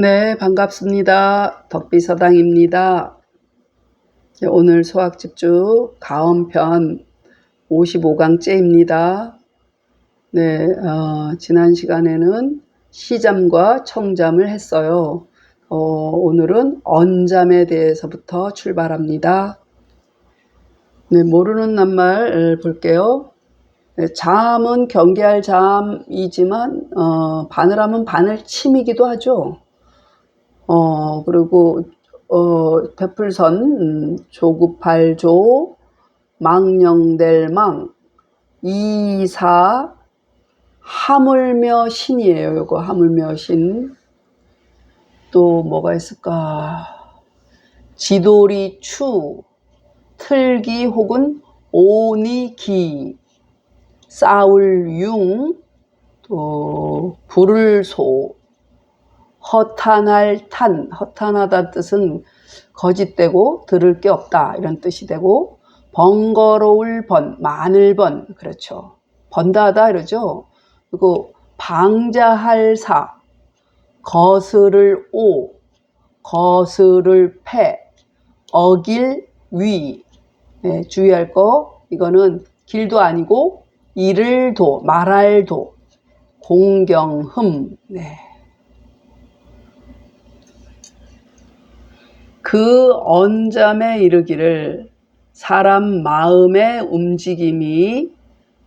네, 반갑습니다. 덕비서당입니다. 네, 오늘 수학집주 가언편 55강째입니다. 네, 어, 지난 시간에는 시잠과 청잠을 했어요. 어, 오늘은 언잠에 대해서부터 출발합니다. 네, 모르는 낱말 볼게요. 네, 잠은 경계할 잠이지만 어, 바늘하면 바늘 침이기도 하죠. 어, 그리고 어, 대풀선 음, 조급할조 망령될망 이사 하물며 신이에요. 요거 하물며 신. 또 뭐가 있을까? 지돌이 추, 틀기 혹은 오니기, 싸울 융, 또 불을 소, 허탄할 탄, 허탄하다 뜻은 거짓되고 들을 게 없다 이런 뜻이 되고 번거로울 번, 많을 번 그렇죠. 번다하다 이러죠. 그리고 방자할 사, 거스를 오, 거스를 패, 어길 위. 네, 주의할 거 이거는 길도 아니고 이를 도, 말할 도, 공경흠. 네. 그 언잠에 이르기를 사람 마음의 움직임이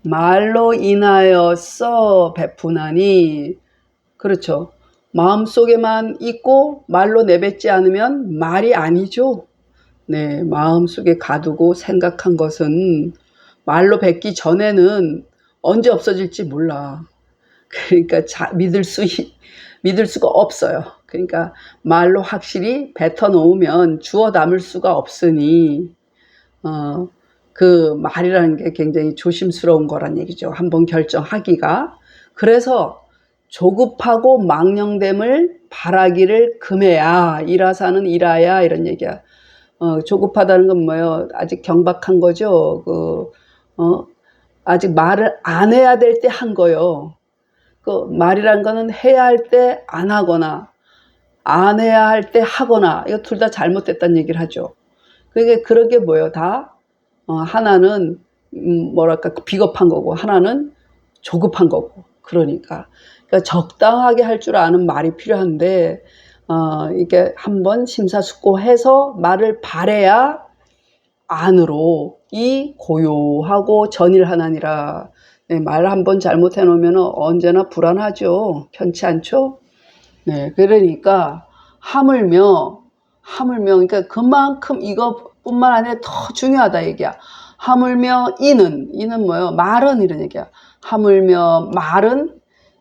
말로 인하여서 베푸나니 그렇죠. 마음 속에만 있고 말로 내뱉지 않으면 말이 아니죠. 네, 마음 속에 가두고 생각한 것은 말로 뱉기 전에는 언제 없어질지 몰라. 그러니까 자, 믿을 수 믿을 수가 없어요. 그러니까 말로 확실히 뱉어 놓으면 주워 담을 수가 없으니 어, 그 말이라는 게 굉장히 조심스러운 거란 얘기죠. 한번 결정하기가. 그래서 조급하고 망령됨을 바라기를 금해야 일하사는 일하야 이런 얘기야. 어, 조급하다는 건 뭐예요? 아직 경박한 거죠. 그 어, 아직 말을 안 해야 될 때 한 거요. 그 말이란 거는 해야 할 때 안 하거나 안 해야 할 때 하거나 이거 둘 다 잘못됐다는 얘기를 하죠. 그게 그러게 뭐예요? 다 어, 하나는 음, 뭐랄까 비겁한 거고 하나는 조급한 거고 그러니까 그러니까 적당하게 할 줄 아는 말이 필요한데 어, 이게 한번 심사숙고해서 말을 바래야 안으로 이 고요하고 전일하나니라 네, 말 한번 잘못해 놓으면 언제나 불안하죠. 편치 않죠? 네, 그러니까 하물며 하물며 그러니까 그만큼 이것뿐만 아니라 더 중요하다 얘기야. 하물며 이는 이는 뭐요? 말은 이런 얘기야. 하물며 말은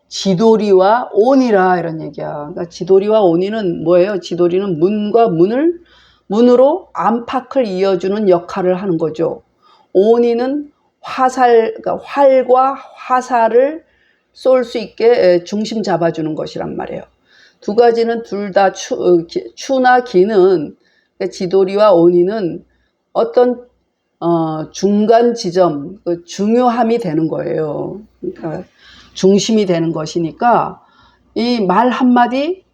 지도리와 온이라 이런 얘기야. 그러니까 지도리와 온이는 뭐예요? 지도리는 문과 문을 문으로 안팎을 이어주는 역할을 하는 거죠. 온이는 화살, 그러니까 활과 화살을 쏠 수 있게 중심 잡아주는 것이란 말이에요. 두 가지는 둘다 추, 어, 추나 기는 그러니까 지도리와 온이는 어떤 어, 중간 지점, 그 중요함이 되는 거예요. 그러니까 중심이 되는 것이니까 이 말 한마디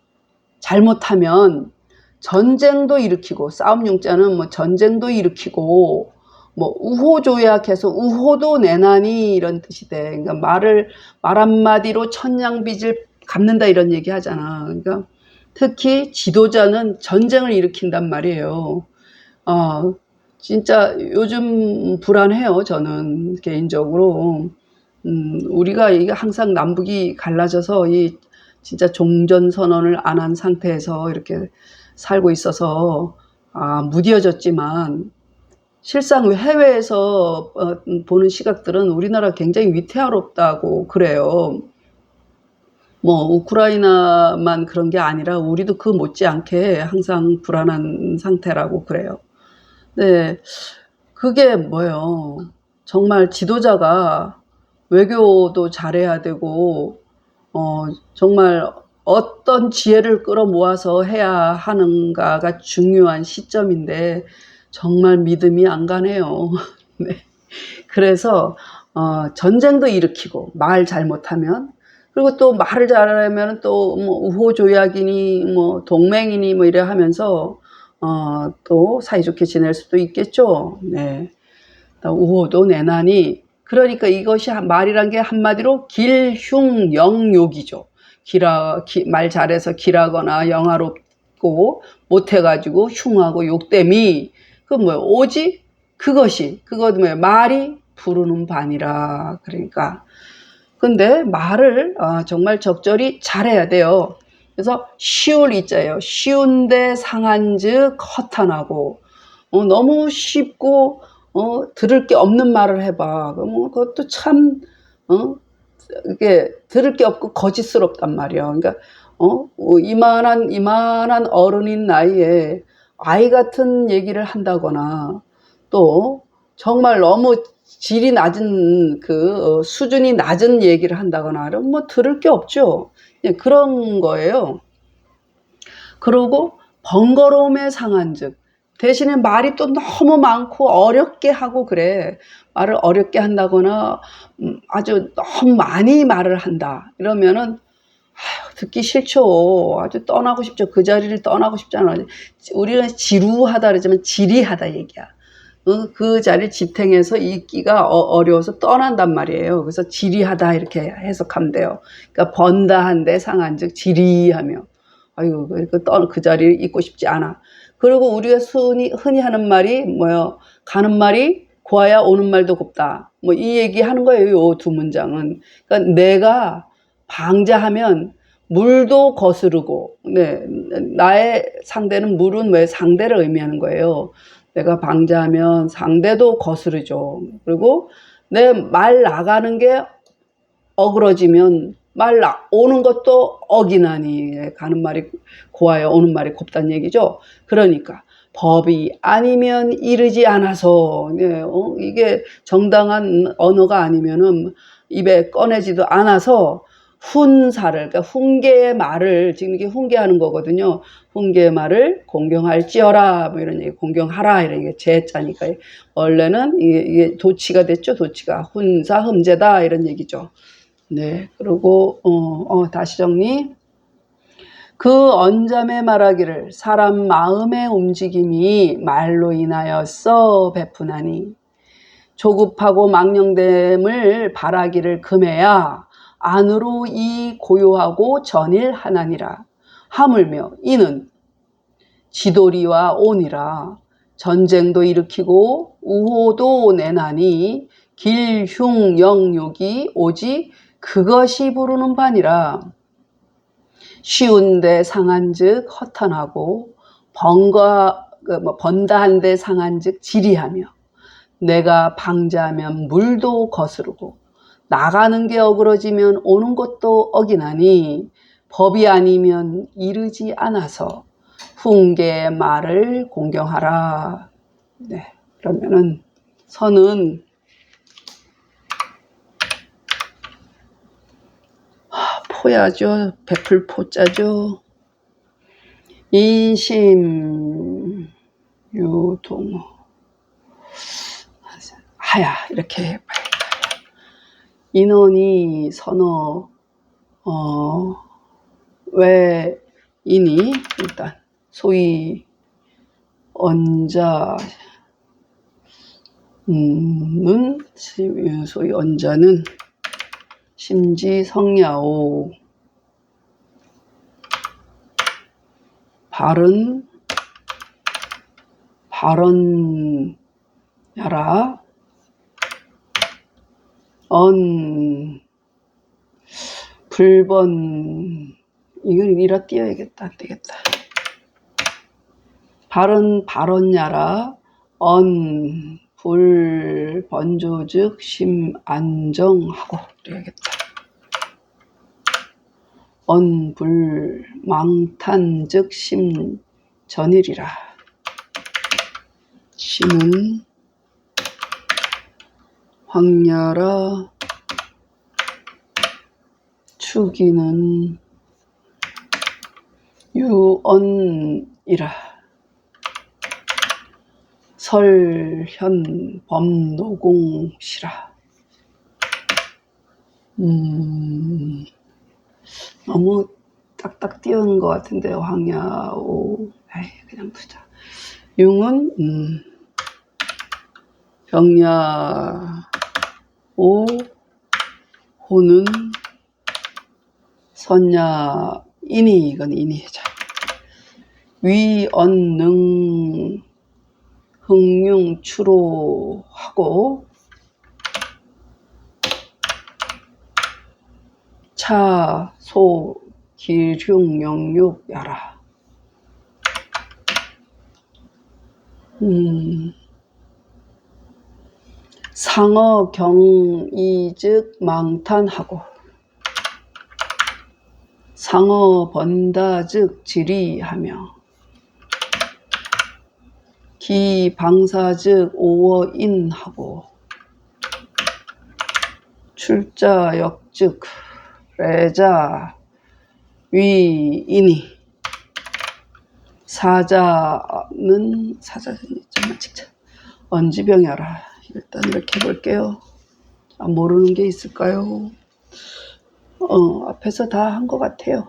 잘못하면 전쟁도 일으키고 싸움 용자는 뭐 전쟁도 일으키고 뭐 우호조약해서 우호도 내나니 이런 뜻이 돼. 그러니까 말을 말 한마디로 천냥빚을 갚는다 이런 얘기 하잖아. 그러니까 특히 지도자는 전쟁을 일으킨단 말이에요. 어, 진짜 요즘 불안해요. 저는 개인적으로. 음, 우리가 이게 항상 남북이 갈라져서 이 진짜 종전 선언을 안 한 상태에서 이렇게 살고 있어서 아, 무디어졌지만 실상 해외에서 어, 보는 시각들은 우리나라 굉장히 위태롭다고 그래요. 뭐 우크라이나만 그런 게 아니라 우리도 그 못지않게 항상 불안한 상태라고 그래요. 네, 그게 뭐예요? 정말 지도자가 외교도 잘해야 되고 어, 정말 어떤 지혜를 끌어모아서 해야 하는가가 중요한 시점인데 정말 믿음이 안 가네요. 네. 그래서 어, 전쟁도 일으키고 말 잘못하면 그리고 또 말을 잘하면 또 뭐 우호 조약이니 뭐 동맹이니 뭐 이래 하면서 어, 또 사이좋게 지낼 수도 있겠죠. 네. 우호도 내나니 그러니까 이것이 한- 말이란 게 한마디로 길흉영욕이죠. 기라 기- 말 잘해서 길하거나 영화롭고 못해가지고 흉하고 욕됨이 그 뭐야 오직 그것이 그것 뭐야 말이 부르는 반이라 그러니까 근데 말을 아, 정말 적절히 잘해야 돼요. 그래서 쉬울 이자예요. 쉬운데 상한즉 허탄하고 어, 너무 쉽고 어, 들을 게 없는 말을 해봐. 그럼 그것도 참 어, 이게 들을 게 없고 거짓스럽단 말이야. 그러니까 어, 어, 이만한 이만한 어른인 나이에 아이 같은 얘기를 한다거나 또 정말 너무 질이 낮은 그 어, 수준이 낮은 얘기를 한다거나 이러면 뭐 들을 게 없죠. 예, 그런 거예요. 그러고 번거로움에 상한즉 대신에 말이 또 너무 많고 어렵게 하고 그래. 말을 어렵게 한다거나 음, 아주 너무 많이 말을 한다. 이러면은 아휴, 듣기 싫죠. 아주 떠나고 싶죠. 그 자리를 떠나고 싶잖아. 우리는 지루하다 그러지만 지리하다 얘기야. 어, 그 자리를 지탱해서 있기가 어, 어려워서 떠난단 말이에요. 그래서 지리하다 이렇게 해석하면 돼요. 그러니까 번다 한데 상한즉 지리하며 아이고 그, 떠, 그 자리를 있고 싶지 않아. 그리고 우리가 흔히, 흔히 하는 말이 뭐요? 가는 말이 고와야 오는 말도 곱다. 뭐 이 얘기 하는 거예요. 요 두 문장은. 그러니까 내가 방자하면 물도 거스르고, 네, 나의 상대는 물은 왜 상대를 의미하는 거예요. 내가 방자하면 상대도 거스르죠. 그리고 내 말 나가는 게 어그러지면 말 나, 오는 것도 어기나니 가는 말이 고와야 오는 말이 곱다는 얘기죠. 그러니까 법이 아니면 이르지 않아서 네, 어, 이게 정당한 언어가 아니면은 입에 꺼내지도 않아서 훈사를 그러니까 훈계의 말을 지금 이게 훈계하는 거거든요. 훈계의 말을 공경할지어라 뭐 이런 얘기 공경하라 이런 게 제자니까 원래는 이게, 이게 도치가 됐죠. 도치가 훈사 흠제다 이런 얘기죠. 네 그리고 어, 어, 다시 정리. 그 언잠에 말하기를 사람 마음의 움직임이 말로 인하여서 베푸나니 조급하고 망령됨을 바라기를 금해야 안으로 이 고요하고 전일하나니라. 하물며 이는 지도리와 온이라. 전쟁도 일으키고 우호도 내나니 길흉영욕이 오직 그것이 부르는 바니라. 쉬운데 상한즉 허탄하고 번가 그뭐 번다한데 상한즉 지리하며 내가 방자하면 물도 거스르고 나가는 게 어그러지면 오는 것도 어기나니 법이 아니면 이르지 않아서 훈계의 말을 공경하라. 네, 그러면은 선은 하, 포야죠. 베풀 포자죠. 인심 유동 하야 이렇게 인원이 선어 어, 왜 이니 일단 소위 언자 음,는 소위 언자는 심지 성야오. 발은 발언야라 언 불번 이걸 이라 띄어야겠다 안 되겠다. 발언 발언야라 언 불 번조 즉 심 안정하고 그래야겠다. 언 불 망탄 즉 심 전일이라. 심은 황야라 추기는 유언이라 설현 범노공시라 음, 너무 딱딱 띄우는 것 같은데요. 황야, 오. 에이, 그냥 두자. 융은, 음, 병야, 오, 호는, 선야, 인이, 이건 인이자. 위, 언, 능, 흥융, 추로 하고, 차, 소, 기흉, 영육, 야라. 음, 상어, 경, 이즉, 망탄하고. 상어, 번다, 즉, 지리하며. 기, 방사, 즉, 오어, 인하고. 출자, 역즉, 레자, 위, 인이. 사자는, 사자는 좀만 찍자. 언지병야라. 일단 이렇게 해볼게요. 아, 모르는 게 있을까요? 어, 앞에서 다 한 것 같아요.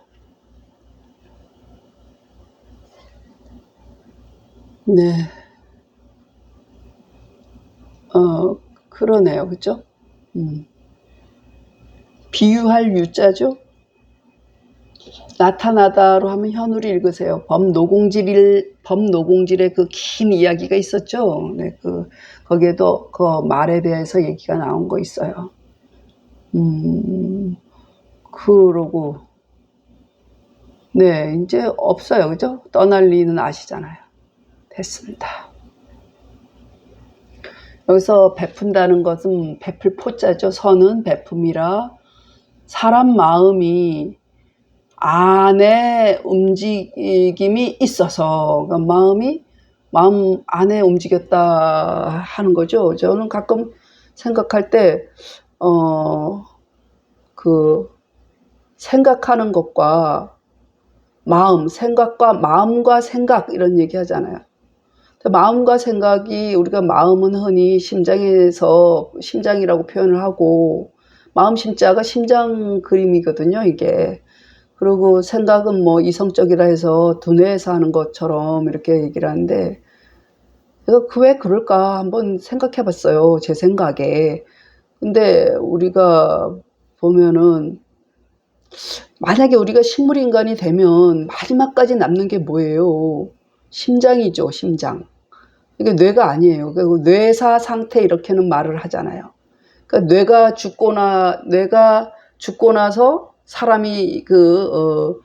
네. 어, 그러네요. 그죠? 음. 비유할 유자죠? 나타나다로 하면 현우를 읽으세요. 범노공질일, 범노공질의 그 긴 이야기가 있었죠. 네, 그, 거기에도 그 말에 대해서 얘기가 나온 거 있어요. 음, 그러고, 네, 이제 없어요. 그죠? 떠날 리는 아시잖아요. 됐습니다. 여기서 베푼다는 것은 베풀 포자죠. 선은 베품이라 사람 마음이 안에 움직임이 있어서 그러니까 마음이 마음 안에 움직였다 하는 거죠. 저는 가끔 생각할 때, 어, 그, 생각하는 것과 마음, 생각과 마음과 생각 이런 얘기 하잖아요. 마음과 생각이 우리가 마음은 흔히 심장에서 심장이라고 표현을 하고 마음 심자가 심장 그림이거든요, 이게. 그리고 생각은 뭐 이성적이라 해서 두뇌에서 하는 것처럼 이렇게 얘기를 하는데 그래서 그 왜 그럴까 한번 생각해 봤어요. 제 생각에. 근데 우리가 보면은 만약에 우리가 식물 인간이 되면 마지막까지 남는 게 뭐예요? 심장이죠, 심장. 이게 뇌가 아니에요. 그리고 뇌사 상태 이렇게는 말을 하잖아요. 그러니까 뇌가 죽거나 뇌가 죽고 나서 사람이 그 어,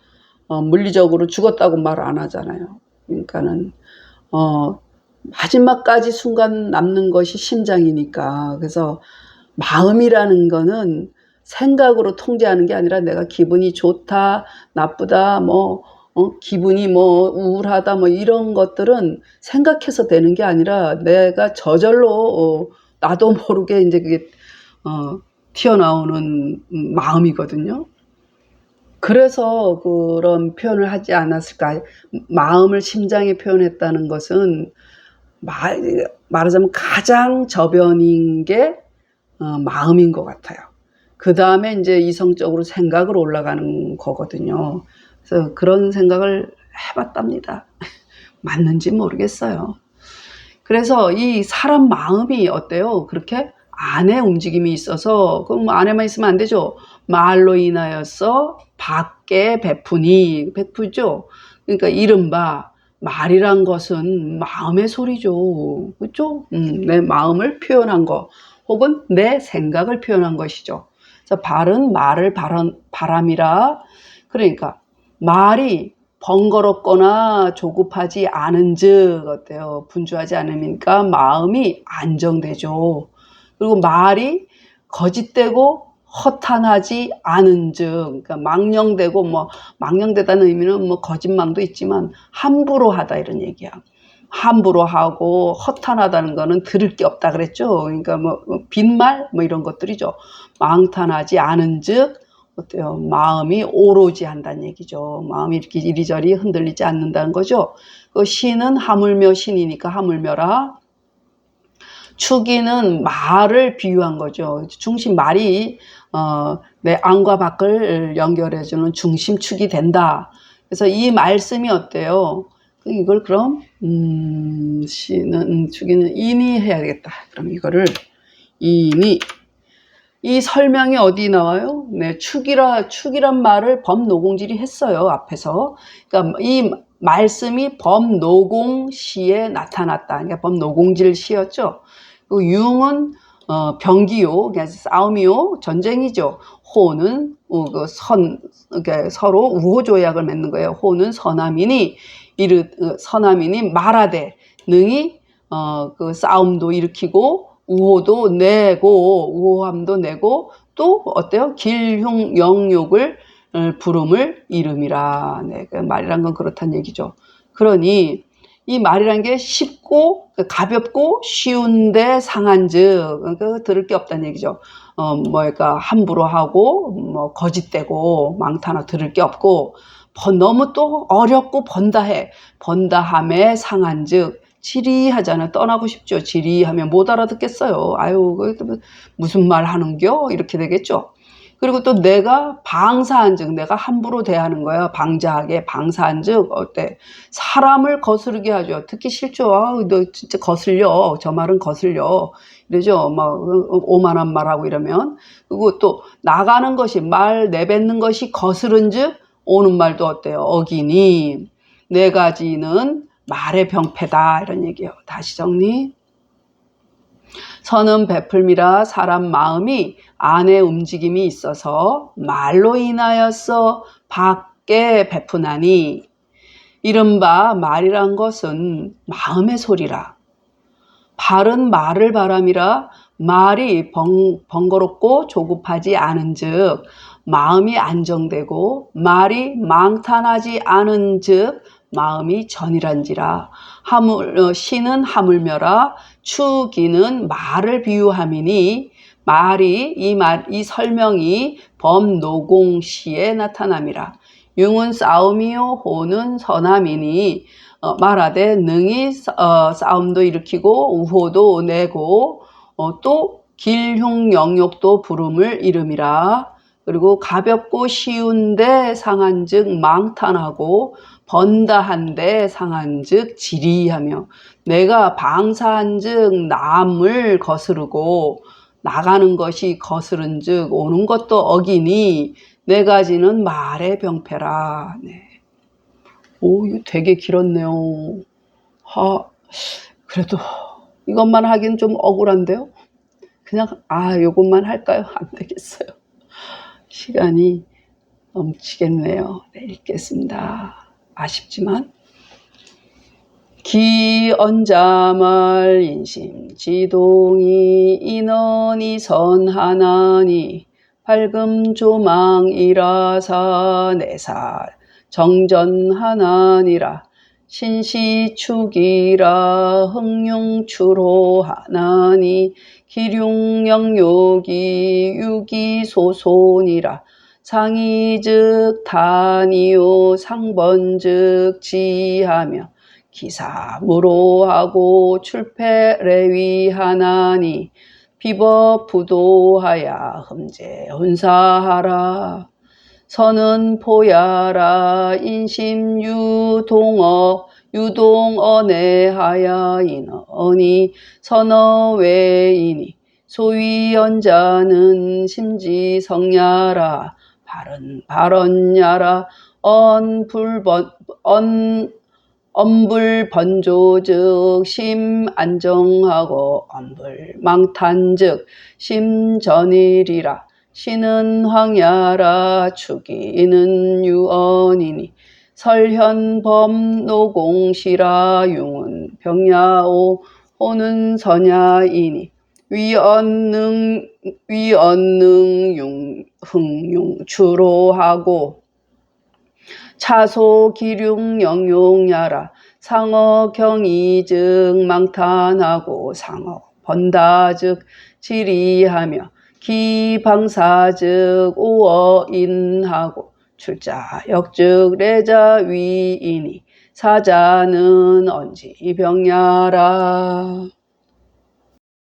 어, 물리적으로 죽었다고 말 안 하잖아요. 그러니까는 어, 마지막까지 순간 남는 것이 심장이니까 그래서 마음이라는 거는 생각으로 통제하는 게 아니라 내가 기분이 좋다, 나쁘다, 뭐 어, 기분이 뭐 우울하다, 뭐 이런 것들은 생각해서 되는 게 아니라 내가 저절로 어, 나도 모르게 이제 그게 어, 튀어나오는 마음이거든요. 그래서 그런 표현을 하지 않았을까. 마음을 심장에 표현했다는 것은 말, 말하자면 가장 저변인 게 어, 마음인 것 같아요. 그 다음에 이제 이성적으로 생각을 올라가는 거거든요. 그래서 그런 생각을 해봤답니다. 맞는지 모르겠어요. 그래서 이 사람 마음이 어때요? 그렇게 안에 움직임이 있어서 그럼 안에만 있으면 안 되죠. 말로 인하여서 밖에 베푸니 베푸죠. 그러니까 이른바 말이란 것은 마음의 소리죠. 그렇죠? 음, 내 마음을 표현한 거 혹은 내 생각을 표현한 것이죠. 그래서 발은 말을 바람, 바람이라 그러니까 말이 번거롭거나 조급하지 않은 즉 어때요? 분주하지 않으니까 마음이 안정되죠. 그리고 말이 거짓되고 허탄하지 않은 즉, 그러니까 망령되고 뭐 망령되다는 의미는 뭐 거짓말도 있지만 함부로 하다 이런 얘기야. 함부로 하고 허탄하다는 거는 들을 게 없다 그랬죠. 그러니까 뭐 빈말 뭐 이런 것들이죠. 망탄하지 않은 즉 어때요? 마음이 오로지 한다는 얘기죠. 마음이 이렇게 이리저리 흔들리지 않는다는 거죠. 그 신은 하물며 신이니까 하물며라. 축이는 말을 비유한 거죠. 중심 말이 어, 내 안과 밖을 연결해주는 중심축이 된다. 그래서 이 말씀이 어때요? 이걸 그럼 음, 시는 축이는 인이 해야겠다. 그럼 이거를 인이 이 설명이 어디 나와요? 네, 축이라 축이란 말을 범노공질이 했어요 앞에서. 그러니까 이 말씀이 범노공시에 나타났다. 그러니까 범노공질 시였죠. 그 융은 어, 병기요, 그러니까 싸움이요, 전쟁이죠. 호는 어, 그 선, 그러니까 서로 우호 조약을 맺는 거예요. 호는 서남인이 이르 어, 서남인이 말하되 능히 어, 그 싸움도 일으키고 우호도 내고 우호함도 내고 또 어때요? 길흉 영욕을 어, 부름을 이름이라. 네, 그 말이란 건 그렇단 얘기죠. 그러니 이 말이란 게 쉽고 가볍고 쉬운데 상한즉 그 들을 게 없다는 얘기죠. 어 뭐랄까 함부로 하고 뭐 거짓되고 망타나 들을 게 없고 번, 너무 또 어렵고 번다해 번다함에 상한즉 지리하잖아 떠나고 싶죠. 지리하면 못 알아듣겠어요. 아유 그 무슨 말 하는겨 이렇게 되겠죠. 그리고 또 내가 방사한 즉 내가 함부로 대하는 거야. 방자하게 방사한 즉 어때? 사람을 거스르게 하죠. 듣기 싫죠 아너 진짜 거슬려. 저 말은 거슬려. 이러죠. 막 오만한 말하고 이러면. 그리고 또 나가는 것이 말 내뱉는 것이 거스른 즉 오는 말도 어때요? 어기니. 네 가지는 말의 병폐다. 이런 얘기예요. 다시 정리 선은 베풀미라 사람 마음이 안에 움직임이 있어서 말로 인하여서 밖에 베푸나니 이른바 말이란 것은 마음의 소리라. 바른 말을 바람이라 말이 번, 번거롭고 조급하지 않은 즉 마음이 안정되고 말이 망탄하지 않은 즉 마음이 전이란지라. 하물 어, 신은 하물며라. 추기는 말을 비유함이니 말이 이 말 이 설명이 범노공시에 나타남이라. 융은 싸움이요 호는 선함이니 어, 말하되 능히 어, 싸움도 일으키고 우호도 내고 어, 또 길흉 영욕도 부름을 이름이라. 그리고 가볍고 쉬운데 상한즉 망탄하고 번다 한데 상한즉 지리하며 내가 방사한즉 남을 거스르고 나가는 것이 거스른즉 오는 것도 어기니 네 가지는 말의 병폐라. 네. 오 이거 되게 길었네요. 하 그래도 이것만 하긴 좀 억울한데요. 그냥 아 요것만 할까요? 안 되겠어요. 시간이 넘치겠네요. 네, 읽겠습니다. 아쉽지만 기언자말 인심 지동이 인원이 선하나니 밝음 조망이라사 내사 정전하나니라 신시축이라 흥룡추로 하나니 기륭영욕이 유기소손이라 상이즉 단이요 상번즉 지하며 기사무로 하고 출패 레위하나니 비법 부도하야 흠제 훈사하라. 선은 포야라 인심 유동어 유동언해하야 인언이 선어 외이니 소위 연자는 심지성야라 바른 발언야라 언불번 언 엄불 번조즉 심 안정하고 엄불 망탄즉 심 전일이라. 신은 황야라 축이는 유언이니. 설현범 노공시라 융은 병야오 호는 선야이니. 위언능 위언능 융 흥융 주로하고 차소 기륭 영용야라 상어 경이즉 망탄하고 상어 번다즉 지리하며 기방사즉 오어인하고 출자 역즉 레자 위이니 사자는 언지 병야라